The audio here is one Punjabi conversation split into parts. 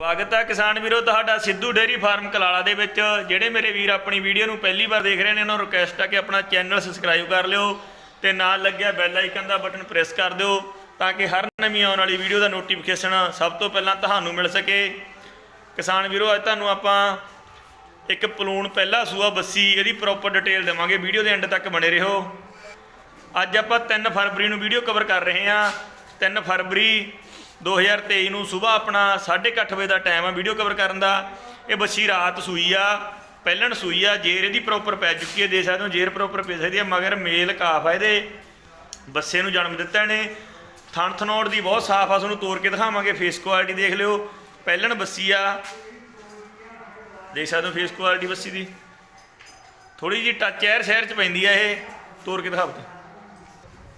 ਸਵਾਗਤ ਹੈ ਕਿਸਾਨ ਵੀਰੋ, ਤੁਹਾਡਾ ਸਿੱਧੂ ਡੇਅਰੀ ਫਾਰਮ ਕਲਾਲਾ ਦੇ ਵਿੱਚ। ਜਿਹੜੇ ਮੇਰੇ ਵੀਰ ਆਪਣੀ ਵੀਡੀਓ ਨੂੰ ਪਹਿਲੀ ਵਾਰ ਦੇਖ ਰਹੇ ਨੇ, ਉਹਨਾਂ ਨੂੰ ਰਿਕਵੈਸਟ ਆ ਕਿ ਆਪਣਾ ਚੈਨਲ ਸਬਸਕ੍ਰਾਈਬ ਕਰ ਲਿਓ ਤੇ ਨਾਲ ਲੱਗਿਆ ਬੈਲ ਆਈਕਨ ਦਾ ਬਟਨ ਪ੍ਰੈਸ ਕਰ ਦਿਓ ਤਾਂ ਕਿ ਹਰ ਨਵੀਂ ਆਉਣ ਵਾਲੀ ਵੀਡੀਓ ਦਾ ਨੋਟੀਫਿਕੇਸ਼ਨ ਸਭ ਤੋਂ ਪਹਿਲਾਂ ਤੁਹਾਨੂੰ ਮਿਲ ਸਕੇ। ਕਿਸਾਨ ਵੀਰੋ, ਅੱਜ ਤੁਹਾਨੂੰ ਆਪਾਂ ਇੱਕ ਪਲੂਣ ਪਹਿਲਾ ਸੂਆ ਬੱਸੀ, ਇਹਦੀ ਪ੍ਰੋਪਰ ਡਿਟੇਲ ਦੇਵਾਂਗੇ। ਵੀਡੀਓ ਦੇ ਐਂਡ ਤੱਕ ਬਣੇ ਰਹੋ। ਅੱਜ ਆਪਾਂ 3 ਫਰਵਰੀ ਨੂੰ ਵੀਡੀਓ ਕਵਰ ਕਰ ਰਹੇ ਹਾਂ। 3 ਫਰਵਰੀ 2023 ਨੂੰ ਸਵੇਰ ਆਪਣਾ 8:30 ਵਜੇ ਦਾ ਟਾਈਮ ਆ ਵੀਡੀਓ ਕਵਰ ਕਰਨ ਦਾ। ਇਹ ਬੱਚੀ ਰਾਤ ਸੂਈ ਆ, ਪਹਿਲਣ ਸੂਈ ਆ, ਜੇਰ ਇਹਦੀ ਪ੍ਰੋਪਰ ਪੈ ਚੁੱਕੀ ਹੈ ਦੇ ਸਕਦੇ ਹੋ, ਜੇਰ ਪ੍ਰੋਪਰ ਪੈ ਸਕਦੀ ਹੈ ਮਗਰ ਮੇਲ ਕਾਫ ਆ ਇਹਦੇ। ਬੱਸੇ ਨੂੰ ਜਨਮ ਦਿੱਤਾ ਇਹਨੇ। ਥਣ ਥਨੋੜ ਦੀ ਬਹੁਤ ਸਾਫ਼ ਆ, ਤੁਹਾਨੂੰ ਤੋੜ ਕੇ ਦਿਖਾਵਾਂਗੇ ਫੇਸ ਕੁਆਲਿਟੀ ਦੇਖ ਲਿਓ। ਪਹਿਲਣ ਬੱਸੀ ਆ। ਦੇਖ ਸਕਦੇ ਹੋ ਫੇਸ ਕੁਆਲਿਟੀ ਬੱਸੀ ਦੀ। ਥੋੜੀ ਜੀ ਟੱਚ ਐਰ ਸ਼ਹਿਰ ਚ ਪੈਂਦੀ ਆ ਇਹ। ਤੋੜ ਕੇ ਦਿਖਾਓ।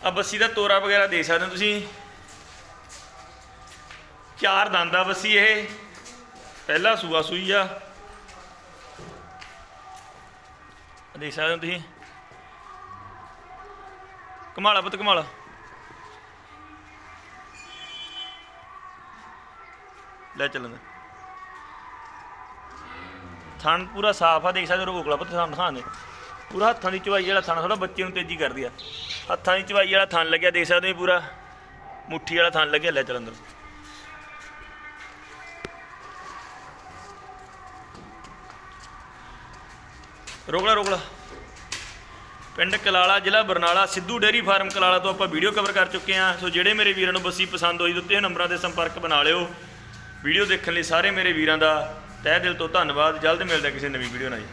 ਆ ਬੱਸੀ ਦਾ ਤੋਰਾ ਵਗੈਰਾ ਦੇਖ ਸਕਦੇ ਹੋ ਤੁਸੀਂ। ਚਾਰ ਦੰਦਾ ਬੱਸੀ ਇਹ। ਪਹਿਲਾ ਸੂਆ ਸੂਈ ਆ। ਦੇਖ ਸਕਦੇ ਹੋ ਤੁਸੀਂ। ਕਮਾਲਾ ਪੁੱਤ, ਕਮਾਲਾ। ਲੈ ਚੱਲਣ ਦੇ। ਥਣ ਪੂਰਾ ਸਾਫ਼ ਆ, ਦੇਖ ਸਕਦੇ ਹੋ ਰੋਕਲਾ ਪੁੱਤ, ਥਣ ਦਿਖਾਣ ਦੇ। ਪੂਰਾ ਹੱਥਾਂ ਦੀ ਚਵਾਈ ਵਾਲਾ ਥਣ ਥੋੜਾ ਬੱਚੇ ਨੂੰ ਤੇਜ਼ੀ ਕਰਦੀ ਆ। ਹੱਥਾਂ ਦੀ ਚਵਾਈ ਵਾਲਾ ਥਣ ਲੱਗਿਆ, ਦੇਖ ਸਕਦੇ ਹੋ ਪੂਰਾ। ਮੁੱਠੀ ਵਾਲਾ ਥਣ ਲੱਗਿਆ, ਲੈ ਚੱਲ ਅੰਦਰ। ਰੋਗਲਾ ਰੋਗਲਾ। ਪਿੰਡ ਕਲਾਲਾ, ਜ਼ਿਲ੍ਹਾ ਬਰਨਾਲਾ, ਸਿੱਧੂ ਡੇਅਰੀ ਫਾਰਮ ਕਲਾਲਾ ਤੋਂ ਆਪਾਂ ਵੀਡੀਓ ਕਵਰ ਕਰ ਚੁੱਕੇ ਹਾਂ। ਸੋ ਜਿਹੜੇ ਮੇਰੇ ਵੀਰਾਂ ਨੂੰ ਬੱਸੀ ਪਸੰਦ ਹੋਈ ਦਿੱਤੇ ਨੰਬਰਾਂ ਤੇ ਸੰਪਰਕ ਬਣਾ ਲਿਓ। ਵੀਡੀਓ ਦੇਖਣ ਲਈ ਸਾਰੇ ਮੇਰੇ ਵੀਰਾਂ ਦਾ ਤਹਿ ਦਿਲ ਤੋਂ ਧੰਨਵਾਦ। ਜਲਦ ਮਿਲਦਾ ਕਿਸੇ ਨਵੀਂ ਵੀਡੀਓ ਨਾਲ ਜੀ।